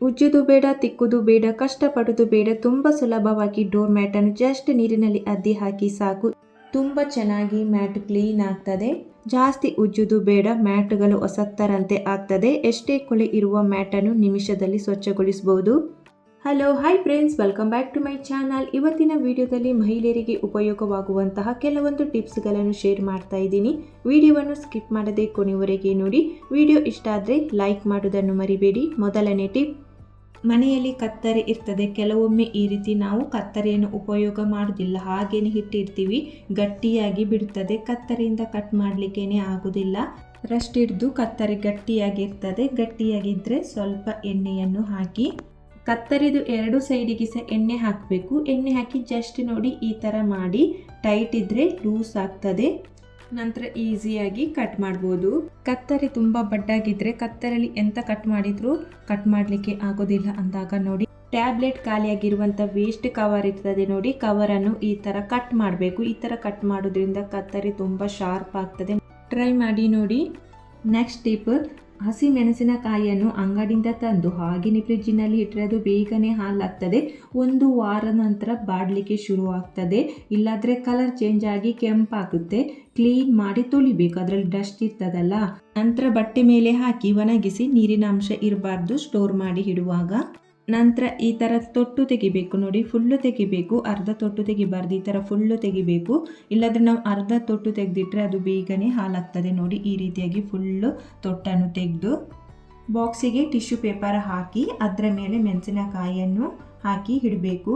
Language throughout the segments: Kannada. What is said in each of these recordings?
ಉಜ್ಜುದು ಬೇಡ, ತಿಕ್ಕುದು ಬೇಡ, ಕಷ್ಟಪಡೋದು ಬೇಡ, ತುಂಬ ಸುಲಭವಾಗಿ ಡೋರ್ ಮ್ಯಾಟನ್ನು ಜಸ್ಟ್ ನೀರಿನಲ್ಲಿ ಅದ್ದಿ ಹಾಕಿ ಸಾಕು. ತುಂಬ ಚೆನ್ನಾಗಿ ಮ್ಯಾಟ್ ಕ್ಲೀನ್ ಆಗ್ತದೆ. ಜಾಸ್ತಿ ಉಜ್ಜುದು ಬೇಡ, ಮ್ಯಾಟ್ಗಳು ಹೊಸತ್ತರಂತೆ ಆಗ್ತದೆ. ಎಷ್ಟೇ ಕೊಳೆ ಇರುವ ಮ್ಯಾಟನ್ನು ನಿಮಿಷದಲ್ಲಿ ಸ್ವಚ್ಛಗೊಳಿಸಬಹುದು hello hi friends welcome back to my channel ಇವತ್ತಿನ ವಿಡಿಯೋದಲ್ಲಿ ಮಹಿಳೆಯರಿಗೆ ಉಪಯೋಗವಾಗುವಂತಹ ಕೆಲವೊಂದು ಟಿಪ್ಸ್ಗಳನ್ನು ಶೇರ್ ಮಾಡ್ತಾ ಇದ್ದೀನಿ. ವಿಡಿಯೋವನ್ನು ಸ್ಕಿಪ್ ಮಾಡದೆ ಕೊನೆವರೆಗೆ ನೋಡಿ. ವಿಡಿಯೋ ಇಷ್ಟ ಆದರೆ ಲೈಕ್ ಮಾಡೋದನ್ನು ಮರಿಬೇಡಿ. ಮೊದಲನೇ ಟಿಪ್ ಮನೆಯಲ್ಲಿ ಕತ್ತರಿ ಇರ್ತದೆ. ಕೆಲವೊಮ್ಮೆ ಈ ರೀತಿ ನಾವು ಕತ್ತರಿಯನ್ನು ಉಪಯೋಗ ಮಾಡೋದಿಲ್ಲ ಹಾಗೇನೆ ಇಟ್ಟಿರ್ತೀವಿ. ಗಟ್ಟಿಯಾಗಿ ಬಿಡುತ್ತದೆ ಕತ್ತರಿಯಿಂದ ಕಟ್ ಮಾಡಲಿಕ್ಕೇನೆ ಆಗುವುದಿಲ್ಲ. ರಸ್ಟ್ ಹಿಡಿದು ಕತ್ತರಿ ಗಟ್ಟಿಯಾಗಿರ್ತದೆ ಗಟ್ಟಿಯಾಗಿದ್ದರೆ ಸ್ವಲ್ಪ ಎಣ್ಣೆಯನ್ನು ಹಾಕಿ ಕತ್ತರಿದು ಎರಡು ಸೈಡಿಗೆ ಸಹ ಎಣ್ಣೆ ಹಾಕಬೇಕು. ಎಣ್ಣೆ ಹಾಕಿ ಜಸ್ಟ್ ನೋಡಿ ಈ ಥರ ಮಾಡಿ. ಟೈಟ್ ಇದ್ದರೆ ಲೂಸ್ ಆಗ್ತದೆ. ನಂತರ ಈಸಿಯಾಗಿ ಕಟ್ ಮಾಡ್ಬೋದು. ಕತ್ತರಿ ತುಂಬ ಬಡ್ಡಾಗಿದ್ರೆ ಕತ್ತರಲ್ಲಿ ಎಂತ ಕಟ್ ಮಾಡಿದ್ರು? ಕಟ್ ಮಾಡ್ಲಿಕ್ಕೆ ಆಗೋದಿಲ್ಲ ಅಂದಾಗ ನೋಡಿ, ಟ್ಯಾಬ್ಲೆಟ್ ಖಾಲಿಯಾಗಿರುವಂಥ ವೇಸ್ಟ್ ಕವರ್ ಇರ್ತದೆ ನೋಡಿ ಕವರ್ ಅನ್ನು ಈ ತರ ಕಟ್ ಮಾಡಬೇಕು. ಈ ತರ ಕಟ್ ಮಾಡೋದ್ರಿಂದ ಕತ್ತರಿ ತುಂಬಾ ಶಾರ್ಪ್ ಆಗ್ತದೆ. ಟ್ರೈ ಮಾಡಿ ನೋಡಿ. ನೆಕ್ಸ್ಟ್ ಟಿಪ್ ಹಸಿ ಮೆಣಸಿನಕಾಯಿಯನ್ನು ಅಂಗಡಿಯಿಂದ ತಂದು ಹಾಗೆಯೇ ಫ್ರಿಜ್ಜಿನಲ್ಲಿ ಇಟ್ಟರೆ ಅದು ಬೇಗನೆ ಹಾಲಾಗ್ತದೆ ಒಂದು ವಾರ ನಂತರ ಬಾಡಲಿಕ್ಕೆ ಶುರು ಆಗ್ತದೆ ಇಲ್ಲಾದರೆ ಕಲರ್ ಚೇಂಜ್ ಆಗಿ ಕೆಂಪಾಗುತ್ತೆ. ಕ್ಲೀನ್ ಮಾಡಿ ತೊಳಿಬೇಕು. ಅದರಲ್ಲಿ ಡಸ್ಟ್ ಇರ್ತದಲ್ಲ. ನಂತರ ಬಟ್ಟೆ ಮೇಲೆ ಹಾಕಿ ಒಣಗಿಸಿ ನೀರಿನ ಅಂಶ ಇರಬಾರ್ದು. ಸ್ಟೋರ್ ಮಾಡಿ ಇಡುವಾಗ. ನಂತರ ಈ ಥರ ತೊಟ್ಟು ತೆಗಿಬೇಕು ನೋಡಿ ಫುಲ್ಲು ತೆಗಿಬೇಕು, ಅರ್ಧ ತೊಟ್ಟು ತೆಗಿಬಾರ್ದು, ಈ ಥರ ಫುಲ್ಲು ತೆಗಿಬೇಕು. ಇಲ್ಲಾಂದರೆ ನಾವು ಅರ್ಧ ತೊಟ್ಟು ತೆಗೆದಿಟ್ರೆ ಅದು ಬೇಗನೆ ಹಾಲಾಗ್ತದೆ ನೋಡಿ, ಈ ರೀತಿಯಾಗಿ ಫುಲ್ಲು ತೊಟ್ಟನ್ನು ತೆಗೆದು ಬಾಕ್ಸಿಗೆ ಟಿಶ್ಯೂ ಪೇಪರ್ ಹಾಕಿ, ಅದರ ಮೇಲೆ ಮೆಣಸಿನಕಾಯಿಯನ್ನು ಹಾಕಿ ಇಡಬೇಕು.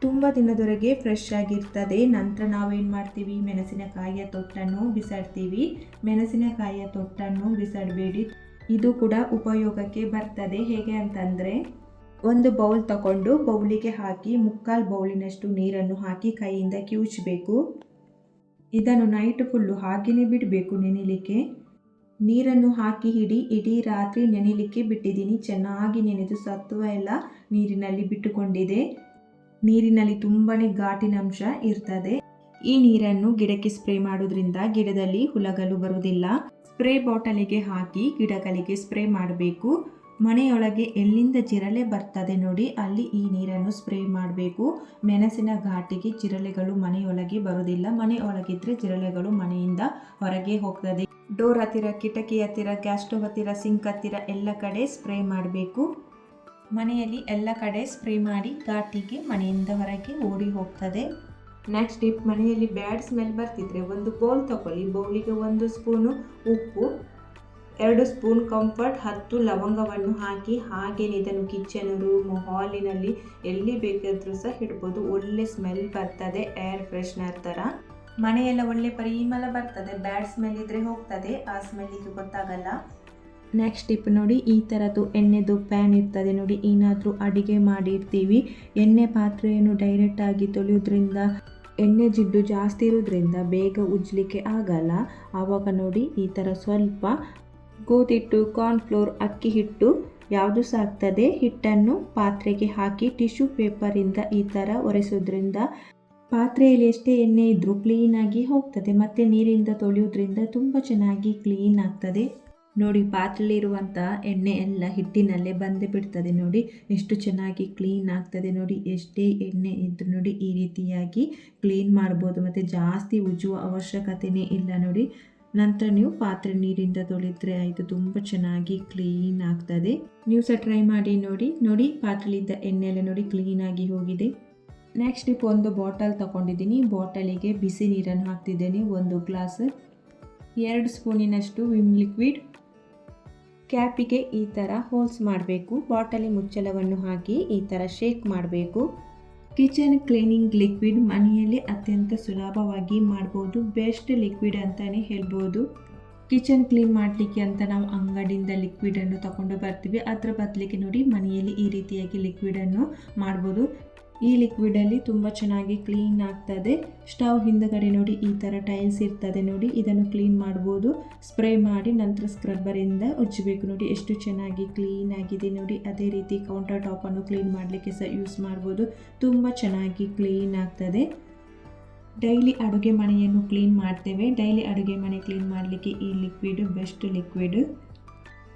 ತುಂಬ ದಿನದವರೆಗೆ ಫ್ರೆಶ್ ಆಗಿರ್ತದೆ. ನಂತರ ನಾವೇನು ಮಾಡ್ತೀವಿ? ಮೆಣಸಿನಕಾಯಿಯ ತೊಟ್ಟನ್ನು ಬಿಸಾಡ್ತೀವಿ. ಮೆಣಸಿನಕಾಯಿಯ ತೊಟ್ಟನ್ನು ಬಿಸಾಡಬೇಡಿ. ಇದು ಕೂಡ ಉಪಯೋಗಕ್ಕೆ ಬರ್ತದೆ. ಹೇಗೆ ಅಂತಂದರೆ ಒಂದು ಬೌಲ್ ತಗೊಂಡು ಬೌಲಿಗೆ ಹಾಕಿ ಮುಕ್ಕಾಲು ಬೌಲಿನಷ್ಟು ನೀರನ್ನು ಹಾಕಿ ಕೈಯಿಂದ ಕಿವುಚಬೇಕು. ಇದನ್ನು ನೈಟ್ ಫುಲ್ಲು ಹಾಗೆಯೇ ಬಿಡಬೇಕು ನೆನಿಲಿಕ್ಕೆ. ನೀರನ್ನು ಹಾಕಿ ಹಿಡಿ, ಇಡೀ ರಾತ್ರಿ ನೆನಿಲಿಕ್ಕೆ ಬಿಟ್ಟಿದ್ದೀನಿ. ಚೆನ್ನಾಗಿ ನೆನೆದು ಸತ್ವ ಎಲ್ಲ ನೀರಿನಲ್ಲಿ ಬಿಟ್ಟುಕೊಂಡಿದೆ. ನೀರಿನಲ್ಲಿ ತುಂಬಾ ಘಾಟಿನಂಶ ಇರ್ತದೆ. ಈ ನೀರನ್ನು ಗಿಡಕ್ಕೆ ಸ್ಪ್ರೇ ಮಾಡೋದ್ರಿಂದ ಗಿಡದಲ್ಲಿ ಹುಳಗಳು ಬರುವುದಿಲ್ಲ. ಸ್ಪ್ರೇ ಬಾಟಲಿಗೆ ಹಾಕಿ ಗಿಡಗಳಿಗೆ ಸ್ಪ್ರೇ ಮಾಡಬೇಕು. ಮನೆಯೊಳಗೆ ಎಲ್ಲಿಂದ ಜಿರಳೆ ಬರ್ತದೆ ನೋಡಿ, ಅಲ್ಲಿ ಈ ನೀರನ್ನು ಸ್ಪ್ರೇ ಮಾಡಬೇಕು. ಮೆಣಸಿನ ಘಾಟಿಗೆ ಜಿರಳೆಗಳು ಮನೆಯೊಳಗೆ ಬರುವುದಿಲ್ಲ. ಮನೆಯೊಳಗಿದ್ರೆ ಜಿರಳೆಗಳು ಮನೆಯಿಂದ ಹೊರಗೆ ಹೋಗ್ತದೆ. ಡೋರ್ ಹತ್ತಿರ, ಕಿಟಕಿ ಹತ್ತಿರ, ಗ್ಯಾಸ್ ಸ್ಟೋವ್ ಹತ್ತಿರ, ಸಿಂಕ್ ಹತ್ತಿರ ಎಲ್ಲ ಕಡೆ ಸ್ಪ್ರೇ ಮಾಡಬೇಕು. ಮನೆಯಲ್ಲಿ ಎಲ್ಲ ಕಡೆ ಸ್ಪ್ರೇ ಮಾಡಿ ಘಾಟಿಗೆ ಮನೆಯಿಂದ ಹೊರಗೆ ಓಡಿ ಹೋಗ್ತದೆ. ನೆಕ್ಸ್ಟ್ ಟಿಪ್ ಮನೆಯಲ್ಲಿ ಬ್ಯಾಡ್ ಸ್ಮೆಲ್ ಬರ್ತಿದ್ರೆ ಒಂದು ಬೌಲ್ ತಗೊಳ್ಳಿ. ಬೌಲಿಗೆ ಒಂದು ಸ್ಪೂನು ಉಪ್ಪು ಎರಡು ಸ್ಪೂನ್ ಕಂಫರ್ಟ್, ಹತ್ತು ಲವಂಗವನ್ನು ಹಾಕಿ ಹಾಗೆಯೇ ಇದನ್ನು ಕಿಚನ್ ರೂಮ್ ಹಾಲಿನಲ್ಲಿ ಎಲ್ಲಿ ಬೇಕಾದರೂ ಸಹ ಇಡ್ಬೋದು. ಒಳ್ಳೆ ಸ್ಮೆಲ್ ಬರ್ತದೆ ಏರ್ ಫ್ರೆಶ್ನರ್ ಥರ. ಮನೆಯೆಲ್ಲ ಒಳ್ಳೆ ಪರಿಮಳ ಬರ್ತದೆ ಬ್ಯಾಡ್ ಸ್ಮೆಲ್ ಇದ್ರೆ ಹೋಗ್ತದೆ, ಆ ಸ್ಮೆಲ್ ಇದು ಗೊತ್ತಾಗಲ್ಲ. ನೆಕ್ಸ್ಟ್ ಟಿಪ್ ನೋಡಿ, ಈ ಥರದ್ದು ಎಣ್ಣೆದು ಪ್ಯಾನ್ ಇರ್ತದೆ ನೋಡಿ, ಏನಾದರೂ ಅಡಿಗೆ ಮಾಡಿರ್ತೀವಿ. ಎಣ್ಣೆ ಪಾತ್ರೆಯನ್ನು ಡೈರೆಕ್ಟಾಗಿ ತೊಳೆಯೋದ್ರಿಂದ, ಎಣ್ಣೆ ಜಿಡ್ಡು ಜಾಸ್ತಿ ಇರೋದ್ರಿಂದ ಬೇಗ ಉಜ್ಜಲಿಕ್ಕೆ ಆಗಲ್ಲ. ಆವಾಗ ನೋಡಿ, ಈ ಥರ ಸ್ವಲ್ಪ ಗೋಧಿಟ್ಟು ಕಾರ್ನ್ಫ್ಲೋರ್ ಅಕ್ಕಿ ಹಿಟ್ಟು ಯಾವುದು ಸಾಕ್ತದೆ ಹಿಟ್ಟನ್ನು ಪಾತ್ರೆಗೆ ಹಾಕಿ ಟಿಶ್ಯೂ ಪೇಪರಿಂದ ಈ ಥರ ಒರೆಸೋದ್ರಿಂದ ಪಾತ್ರೆಯಲ್ಲಿ ಎಷ್ಟೇ ಎಣ್ಣೆ ಇದ್ದರೂ ಕ್ಲೀನಾಗಿ ಹೋಗ್ತದೆ. ಮತ್ತು ನೀರಿಂದ ತೊಳೆಯೋದ್ರಿಂದ ತುಂಬ ಚೆನ್ನಾಗಿ ಕ್ಲೀನ್ ಆಗ್ತದೆ. ನೋಡಿ ಪಾತ್ರೆಯಲ್ಲಿರುವಂಥ ಎಣ್ಣೆ ಎಲ್ಲ ಹಿಟ್ಟಿನಲ್ಲೇ ಬಂದು ಬಿಡ್ತದೆ ನೋಡಿ. ಎಷ್ಟು ಚೆನ್ನಾಗಿ ಕ್ಲೀನ್ ಆಗ್ತದೆ ನೋಡಿ. ಎಷ್ಟೇ ಎಣ್ಣೆ ಇದ್ದರೂ ನೋಡಿ ಈ ರೀತಿಯಾಗಿ ಕ್ಲೀನ್ ಮಾಡ್ಬೋದು. ಮತ್ತು ಜಾಸ್ತಿ ಉಜ್ಜುವ ಅವಶ್ಯಕತೆಯೇ ಇಲ್ಲ ನೋಡಿ. ನಂತರ ನೀವು ಪಾತ್ರೆ ನೀರಿಂದ ತೊಳೆದ್ರೆ ಇದು ತುಂಬ ಚೆನ್ನಾಗಿ ಕ್ಲೀನ್ ಆಗ್ತದೆ. ನೀವು ಸಹ ಟ್ರೈ ಮಾಡಿ ನೋಡಿ. ನೋಡಿ ಪಾತ್ರೆಲಿದ್ದ ಎಣ್ಣೆ ಎಲ್ಲ ನೋಡಿ ಕ್ಲೀನಾಗಿ ಹೋಗಿದೆ. ನೆಕ್ಸ್ಟ್ ಇಪ್ಪ ಒಂದು ಬಾಟಲ್ ತಗೊಂಡಿದ್ದೀನಿ. ಬಾಟಲಿಗೆ ಬಿಸಿ ನೀರನ್ನು ಹಾಕ್ತಿದ್ದೇನೆ. ಒಂದು ಗ್ಲಾಸ್ ಎರಡು ಸ್ಪೂನಿನಷ್ಟು ವಿಮ್ ಲಿಕ್ವಿಡ್ ಕ್ಯಾಪಿಗೆ ಈ ಥರ ಹೋಲ್ಸ್ ಮಾಡಬೇಕು. ಬಾಟಲಿ ಮುಚ್ಚಳವನ್ನು ಹಾಕಿ ಈ ಥರ ಶೇಕ್ ಮಾಡಬೇಕು. ಕಿಚನ್ ಕ್ಲೀನಿಂಗ್ ಲಿಕ್ವಿಡ್ ಮನೆಯಲ್ಲಿ ಅತ್ಯಂತ ಸುಲಭವಾಗಿ ಮಾಡ್ಬೋದು, ಬೆಸ್ಟ್ ಲಿಕ್ವಿಡ್ ಅಂತಲೇ ಹೇಳ್ಬೋದು. ಕಿಚನ್ ಕ್ಲೀನ್ ಮಾಡಲಿಕ್ಕೆ ಅಂತ ನಾವು ಅಂಗಡಿಯಿಂದ ಲಿಕ್ವಿಡನ್ನು ತಗೊಂಡು ಬರ್ತೀವಿ. ಅದರ ಬದಲಿಗೆ ನೋಡಿ ಮನೆಯಲ್ಲಿ ಈ ರೀತಿಯಾಗಿ ಲಿಕ್ವಿಡನ್ನು ಮಾಡ್ಬೋದು. ಈ ಲಿಕ್ವಿಡಲ್ಲಿ ತುಂಬ ಚೆನ್ನಾಗಿ ಕ್ಲೀನ್ ಆಗ್ತದೆ. ಸ್ಟವ್ ಹಿಂದಗಡೆ ನೋಡಿ ಈ ಥರ ಟೈಲ್ಸ್ ಇರ್ತದೆ ನೋಡಿ. ಇದನ್ನು ಕ್ಲೀನ್ ಮಾಡ್ಬೋದು. ಸ್ಪ್ರೇ ಮಾಡಿ ನಂತರ ಸ್ಕ್ರಬ್ಬರಿಂದ ಉಜ್ಜಬೇಕು ನೋಡಿ. ಎಷ್ಟು ಚೆನ್ನಾಗಿ ಕ್ಲೀನ್ ಆಗಿದೆ ನೋಡಿ. ಅದೇ ರೀತಿ ಕೌಂಟರ್ ಟಾಪನ್ನು ಕ್ಲೀನ್ ಮಾಡಲಿಕ್ಕೆ ಸಹ ಯೂಸ್ ಮಾಡ್ಬೋದು. ತುಂಬ ಚೆನ್ನಾಗಿ ಕ್ಲೀನ್ ಆಗ್ತದೆ. ಡೈಲಿ ಅಡುಗೆ ಮನೆಯನ್ನು ಕ್ಲೀನ್ ಮಾಡ್ತೇವೆ. ಡೈಲಿ ಅಡುಗೆ ಮನೆ ಕ್ಲೀನ್ ಮಾಡಲಿಕ್ಕೆ ಈ liquid best liquid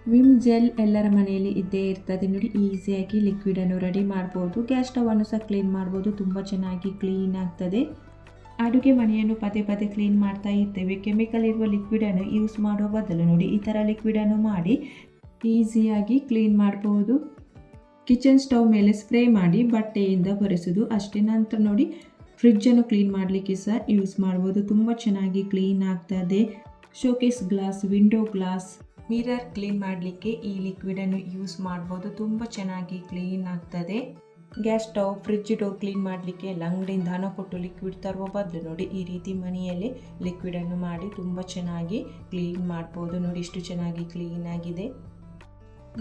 Vim gel ಎಲ್ಲರ ಮನೆಯಲ್ಲಿ ಇದ್ದೇ ಇರ್ತದೆ. ನೋಡಿ, ಈಸಿಯಾಗಿ ಲಿಕ್ವಿಡನ್ನು ರೆಡಿ ಮಾಡ್ಬೋದು. ಗ್ಯಾಸ್ ಸ್ಟವನ್ನು ಸಹ ಕ್ಲೀನ್ ಮಾಡ್ಬೋದು. ತುಂಬ ಚೆನ್ನಾಗಿ ಕ್ಲೀನ್ ಆಗ್ತದೆ. ಅಡುಗೆ ಮನೆಯನ್ನು ಪದೇ ಪದೇ ಕ್ಲೀನ್ ಮಾಡ್ತಾ ಇರ್ತೇವೆ. ಕೆಮಿಕಲ್ ಇರುವ ಲಿಕ್ವಿಡನ್ನು ಯೂಸ್ ಮಾಡುವ ಬದಲು ನೋಡಿ, ಈ ಥರ ಲಿಕ್ವಿಡನ್ನು ಮಾಡಿ ಈಸಿಯಾಗಿ ಕ್ಲೀನ್ ಮಾಡ್ಬೋದು. ಕಿಚನ್ ಸ್ಟವ್ ಮೇಲೆ ಸ್ಪ್ರೇ ಮಾಡಿ ಬಟ್ಟೆಯಿಂದ ಬರೆಸೋದು ಅಷ್ಟೇ. ನಂತರ ನೋಡಿ ಫ್ರಿಜ್ಜನ್ನು ಕ್ಲೀನ್ ಮಾಡಲಿಕ್ಕೆ ಸಹ ಯೂಸ್ ಮಾಡ್ಬೋದು. ತುಂಬ ಚೆನ್ನಾಗಿ ಕ್ಲೀನ್ ಆಗ್ತದೆ. Showcase glass window glass mirror clean ಮಾಡಲಿಕ್ಕೆ ಈ ಲಿಕ್ವಿಡನ್ನು ಯೂಸ್ ಮಾಡ್ಬೋದು. ತುಂಬ ಚೆನ್ನಾಗಿ ಕ್ಲೀನ್ ಆಗ್ತದೆ. Gas stove fridge door clean ಮಾಡಲಿಕ್ಕೆ ಎಲ್ಲ ಅಂಗಡಿಯಿಂದ ಹಣ ಕೊಟ್ಟು ಲಿಕ್ವಿಡ್ ತರುವ ಬದಲು ನೋಡಿ, ಈ ರೀತಿ ಮನೆಯಲ್ಲಿ ಲಿಕ್ವಿಡನ್ನು ಮಾಡಿ ತುಂಬ ಚೆನ್ನಾಗಿ ಕ್ಲೀನ್ ಮಾಡ್ಬೋದು. ನೋಡಿ, ಇಷ್ಟು ಚೆನ್ನಾಗಿ ಕ್ಲೀನ್ ಆಗಿದೆ.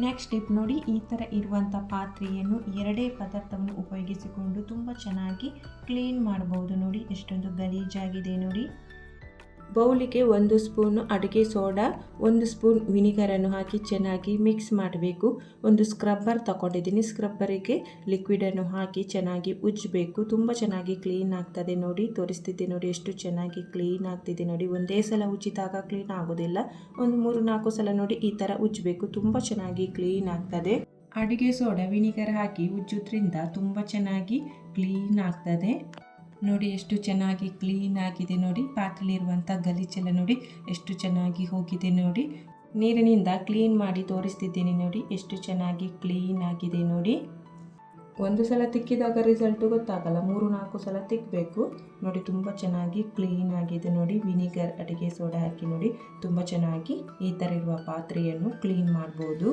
ನೆಕ್ಸ್ಟ್ ಟಿಪ್ ನೋಡಿ, ಈ ಥರ ಇರುವಂಥ ಪಾತ್ರೆಯನ್ನು ಎರಡೇ ಪದಾರ್ಥವನ್ನು ಉಪಯೋಗಿಸಿಕೊಂಡು ತುಂಬ ಚೆನ್ನಾಗಿ ಕ್ಲೀನ್ ಮಾಡ್ಬೋದು. ನೋಡಿ, ಎಷ್ಟೊಂದು ಗಲೀಜಾಗಿದೆ ನೋಡಿ. ಬೌಲಿಗೆ ಒಂದು ಸ್ಪೂನು ಅಡುಗೆ ಸೋಡಾ, ಒಂದು ಸ್ಪೂನ್ ವಿನಿಗರನ್ನು ಹಾಕಿ ಚೆನ್ನಾಗಿ ಮಿಕ್ಸ್ ಮಾಡಬೇಕು. ಒಂದು ಸ್ಕ್ರಬ್ಬರ್ ತಗೊಂಡಿದ್ದೀನಿ. ಸ್ಕ್ರಬ್ಬರಿಗೆ ಲಿಕ್ವಿಡನ್ನು ಹಾಕಿ ಚೆನ್ನಾಗಿ ಉಜ್ಜಬೇಕು. ತುಂಬ ಚೆನ್ನಾಗಿ ಕ್ಲೀನ್ ಆಗ್ತದೆ ನೋಡಿ. ತೋರಿಸ್ತಿದ್ದೆ ನೋಡಿ ಎಷ್ಟು ಚೆನ್ನಾಗಿ ಕ್ಲೀನ್ ಆಗ್ತಿದೆ ನೋಡಿ. ಒಂದೇ ಸಲ ಉಜ್ಜಿದಾಗ ಕ್ಲೀನ್ ಆಗೋದಿಲ್ಲ. ಒಂದು ಮೂರು ನಾಲ್ಕು ಸಲ ನೋಡಿ ಈ ಥರ ಉಜ್ಜಬೇಕು. ತುಂಬ ಚೆನ್ನಾಗಿ ಕ್ಲೀನ್ ಆಗ್ತದೆ. ಅಡುಗೆ ಸೋಡಾ, ವಿನಿಗರ್ ಹಾಕಿ ಉಜ್ಜೋದ್ರಿಂದ ತುಂಬ ಚೆನ್ನಾಗಿ ಕ್ಲೀನ್ ಆಗ್ತದೆ. ನೋಡಿ ಎಷ್ಟು ಚೆನ್ನಾಗಿ ಕ್ಲೀನ್ ಆಗಿದೆ ನೋಡಿ. ಪಾತ್ರೆಲಿರುವಂಥ ಗಲೀಜೆಲ್ಲ ನೋಡಿ ಎಷ್ಟು ಚೆನ್ನಾಗಿ ಹೋಗಿದೆ ನೋಡಿ. ನೀರಿನಿಂದ ಕ್ಲೀನ್ ಮಾಡಿ ತೋರಿಸ್ತಿದ್ದೀನಿ ನೋಡಿ ಎಷ್ಟು ಚೆನ್ನಾಗಿ ಕ್ಲೀನ್ ಆಗಿದೆ ನೋಡಿ. ಒಂದು ಸಲ ತಿಕ್ಕಿದಾಗ ರಿಸಲ್ಟು ಗೊತ್ತಾಗಲ್ಲ, ಮೂರು, ನಾಲ್ಕು ಸಲ ತಿಕ್ಕಬೇಕು ನೋಡಿ ತುಂಬ ಚೆನ್ನಾಗಿ ಕ್ಲೀನ್ ಆಗಿದೆ ನೋಡಿ. ವಿನಿಗರ್ ಅಡುಗೆ ಸೋಡಾ ಹಾಕಿ ನೋಡಿ ತುಂಬ ಚೆನ್ನಾಗಿ ಈ ಥರ ಇರುವ ಪಾತ್ರೆಯನ್ನು ಕ್ಲೀನ್ ಮಾಡ್ಬೋದು.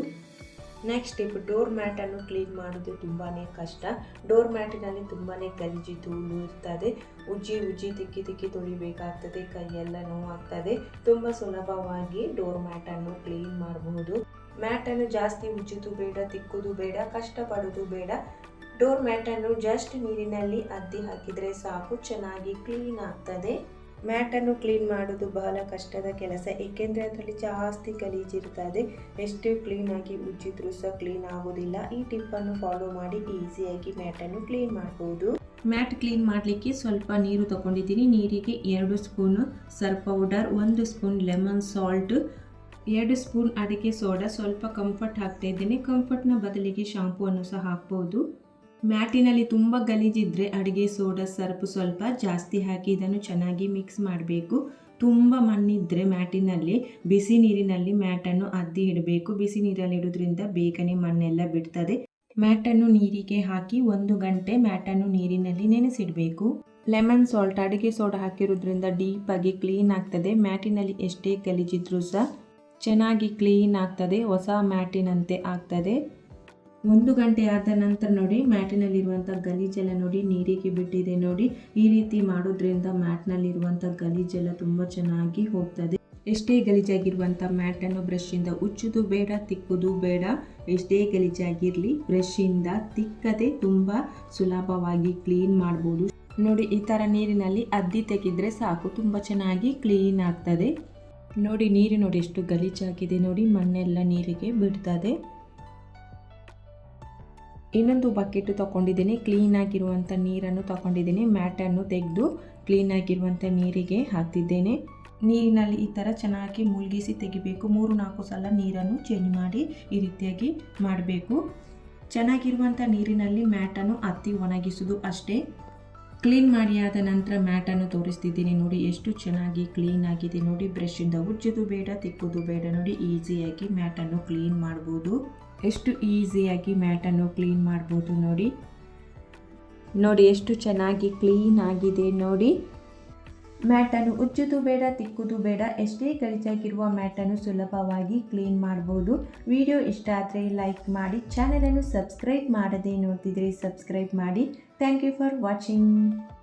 ನೆಕ್ಸ್ಟ್ ಸ್ಟೆಪ್ ಡೋರ್ ಮ್ಯಾಟನ್ನು ಕ್ಲೀನ್ ಮಾಡೋದು ತುಂಬಾ ಕಷ್ಟ. ಡೋರ್ ಮ್ಯಾಟಿನಲ್ಲಿ ತುಂಬಾ ಗಲೀಜು ಧೂಳು ಇರ್ತದೆ. ಉಜ್ಜಿ ಉಜ್ಜಿ ತಿಕ್ಕಿ ತಿಕ್ಕಿ ತೊಳಿಬೇಕಾಗ್ತದೆ. ಕೈಯೆಲ್ಲ ನೋವಾಗ್ತದೆ. ತುಂಬ ಸುಲಭವಾಗಿ ಡೋರ್ ಮ್ಯಾಟನ್ನು ಕ್ಲೀನ್ ಮಾಡಬಹುದು ಮ್ಯಾಟನ್ನು ಜಾಸ್ತಿ ಉಜ್ಜೋದು ಬೇಡ, ತಿಕ್ಕುದು ಬೇಡ, ಕಷ್ಟಪಡೋದು ಬೇಡ. ಡೋರ್ ಮ್ಯಾಟನ್ನು ಜಸ್ಟ್ ನೀರಿನಲ್ಲಿ ಅದ್ದಿ ಹಾಕಿದರೆ ಸಾಕು. ಚೆನ್ನಾಗಿ ಕ್ಲೀನ್ ಆಗ್ತದೆ. ಮ್ಯಾಟನ್ನು ಕ್ಲೀನ್ ಮಾಡೋದು ಬಹಳ ಕಷ್ಟದ ಕೆಲಸ, ಏಕೆಂದರೆ ಅದರಲ್ಲಿ ಜಾಸ್ತಿ ಗಲೀಜಿರ್ತದೆ ಎಷ್ಟು ಕ್ಲೀನಾಗಿ ಉಜ್ಜಿದ್ರೂ ಸಹ ಕ್ಲೀನ್ ಆಗೋದಿಲ್ಲ ಈ ಟಿಪ್ಪನ್ನು ಫಾಲೋ ಮಾಡಿ, ಈಸಿಯಾಗಿ ಮ್ಯಾಟನ್ನು ಕ್ಲೀನ್ ಮಾಡ್ಬೋದು. ಮ್ಯಾಟ್ ಕ್ಲೀನ್ ಮಾಡಲಿಕ್ಕೆ ಸ್ವಲ್ಪ ನೀರು ತಗೊಂಡಿದ್ದೀನಿ. ನೀರಿಗೆ ಎರಡು ಸ್ಪೂನು ಸರ್ ಪೌಡರ್, ಒಂದು ಸ್ಪೂನ್ ಲೆಮನ್ ಸಾಲ್ಟ್, ಎರಡು ಸ್ಪೂನ್ ಅಡಿಕೆ ಸೋಡಾ. ಸ್ವಲ್ಪ ಕಂಫರ್ಟ್ ಹಾಕ್ತಾ ಇದ್ದೀನಿ. ಕಂಫರ್ಟ್ನ ಬದಲಿಗೆ ಶಾಂಪೂವನ್ನು ಸಹ ಹಾಕ್ಬೋದು. ಮ್ಯಾಟಿನಲ್ಲಿ ತುಂಬ ಗಲೀಜಿದ್ರೆ ಅಡುಗೆ ಸೋಡಾ ಸರ್ಪ್ ಸ್ವಲ್ಪ ಜಾಸ್ತಿ ಹಾಕಿ ಇದನ್ನು ಚೆನ್ನಾಗಿ ಮಿಕ್ಸ್ ಮಾಡಬೇಕು. ತುಂಬ ಮಣ್ಣಿದ್ದರೆ ಮ್ಯಾಟಿನಲ್ಲಿ ಬಿಸಿ ನೀರಿನಲ್ಲಿ ಮ್ಯಾಟನ್ನು ಅದ್ದಿ ಇಡಬೇಕು. ಬಿಸಿ ನೀರಲ್ಲಿ ಇಡೋದ್ರಿಂದ ಬೇಗನೆ ಮಣ್ಣೆಲ್ಲ ಬಿಡ್ತದೆ. ಮ್ಯಾಟನ್ನು ನೀರಿಗೆ ಹಾಕಿ ಒಂದು ಗಂಟೆ ಮ್ಯಾಟನ್ನು ನೀರಿನಲ್ಲಿ ನೆನೆಸಿಡಬೇಕು. ಲೆಮನ್ ಸಾಲ್ಟ್ ಅಡುಗೆ ಸೋಡಾ ಹಾಕಿರೋದ್ರಿಂದ ಡೀಪಾಗಿ ಕ್ಲೀನ್ ಆಗ್ತದೆ. ಮ್ಯಾಟಿನಲ್ಲಿ ಎಷ್ಟೇ ಗಲೀಜಿದ್ರೂ ಸಹ ಚೆನ್ನಾಗಿ ಕ್ಲೀನ್ ಆಗ್ತದೆ. ಹೊಸ ಮ್ಯಾಟಿನಂತೆ ಆಗ್ತದೆ. ಒಂದು ಗಂಟೆ ಆದ ನಂತರ ನೋಡಿ, ಮ್ಯಾಟಿನಲ್ಲಿರುವಂಥ ಗಲೀಜೆಲ್ಲ ನೋಡಿ, ನೀರಿಗೆ ಬಿಟ್ಟಿದೆ ನೋಡಿ. ಈ ರೀತಿ ಮಾಡೋದ್ರಿಂದ ಮ್ಯಾಟ್ನಲ್ಲಿರುವಂಥ ಗಲೀಜೆಲ್ಲ ತುಂಬ ಚೆನ್ನಾಗಿ ಹೋಗ್ತದೆ. ಎಷ್ಟೇ ಗಲೀಜಾಗಿರುವಂಥ ಮ್ಯಾಟನ್ನು ಬ್ರಷಿಂದ ಉಚ್ಚುದು ಬೇಡ, ತಿಕ್ಕುದು ಬೇಡ. ಎಷ್ಟೇ ಗಲೀಜಾಗಿರಲಿ ಬ್ರಷಿಂದ ತಿಕ್ಕದೆ ತುಂಬ ಸುಲಭವಾಗಿ ಕ್ಲೀನ್ ಮಾಡ್ಬೋದು. ನೋಡಿ, ಈ ಥರ ನೀರಿನಲ್ಲಿ ಅದ್ದಿ ತೆಗೆದ್ರೆ ಸಾಕು, ತುಂಬ ಚೆನ್ನಾಗಿ ಕ್ಲೀನ್ ಆಗ್ತದೆ. ನೋಡಿ, ನೀರು ನೋಡಿ, ಎಷ್ಟು ಗಲೀಜಾಗಿದೆ ನೋಡಿ, ಮಣ್ಣೆಲ್ಲ ನೀರಿಗೆ ಬಿಡ್ತದೆ. ಇನ್ನೊಂದು ಬಕೆಟ್ ತೊಗೊಂಡಿದ್ದೀನಿ. ಕ್ಲೀನಾಗಿರುವಂಥ ನೀರನ್ನು ತಗೊಂಡಿದ್ದೀನಿ. ಮ್ಯಾಟನ್ನು ತೆಗೆದು ಕ್ಲೀನಾಗಿರುವಂಥ ನೀರಿಗೆ ಹಾಕ್ತಿದ್ದೇನೆ. ನೀರಿನಲ್ಲಿ ಈ ಥರ ಚೆನ್ನಾಗಿ ಮುಳುಗಿಸಿ ತೆಗಿಬೇಕು. ಮೂರು ನಾಲ್ಕು ಸಲ ನೀರನ್ನು ಚೇಂಜ್ ಮಾಡಿ ಈ ರೀತಿಯಾಗಿ ಮಾಡಬೇಕು. ಚೆನ್ನಾಗಿರುವಂಥ ನೀರಿನಲ್ಲಿ ಮ್ಯಾಟನ್ನು ಹತ್ತಿ ಒಣಗಿಸೋದು ಅಷ್ಟೇ. ಕ್ಲೀನ್ ಮಾಡಿ ಆದ ನಂತರ ಮ್ಯಾಟನ್ನು ತೋರಿಸ್ತಿದ್ದೀನಿ ನೋಡಿ. ಎಷ್ಟು ಚೆನ್ನಾಗಿ ಕ್ಲೀನ್ ಆಗಿದೆ ನೋಡಿ. ಬ್ರಷಿಂದ ಉಜ್ಜೋದು ಬೇಡ, ತಿಕ್ಕೋದು ಬೇಡ ನೋಡಿ. ಈಸಿಯಾಗಿ ಮ್ಯಾಟನ್ನು ಕ್ಲೀನ್ ಮಾಡ್ಬೋದು. ಎಷ್ಟು ಈಸಿಯಾಗಿ ಮ್ಯಾಟನ್ನು ಕ್ಲೀನ್ ಮಾಡ್ಬೋದು ನೋಡಿ. ನೋಡಿ ಎಷ್ಟು ಚೆನ್ನಾಗಿ ಕ್ಲೀನ್ ಆಗಿದೆ ನೋಡಿ. ಮ್ಯಾಟನ್ನು ಉಜ್ಜುದು ಬೇಡ, ತಿಕ್ಕುದು ಬೇಡ, ಎಷ್ಟೇ ಗಲೀಜಾಗಿರುವ ಮ್ಯಾಟನ್ನು ಸುಲಭವಾಗಿ ಕ್ಲೀನ್ ಮಾಡ್ಬೋದು. ವಿಡಿಯೋ ಇಷ್ಟ ಆದರೆ ಲೈಕ್ ಮಾಡಿ, ಚಾನಲನ್ನು ಸಬ್ಸ್ಕ್ರೈಬ್ ಮಾಡದೆ ನೋಡ್ತಿದ್ರೆ ಸಬ್ಸ್ಕ್ರೈಬ್ ಮಾಡಿ. Thank you for watching.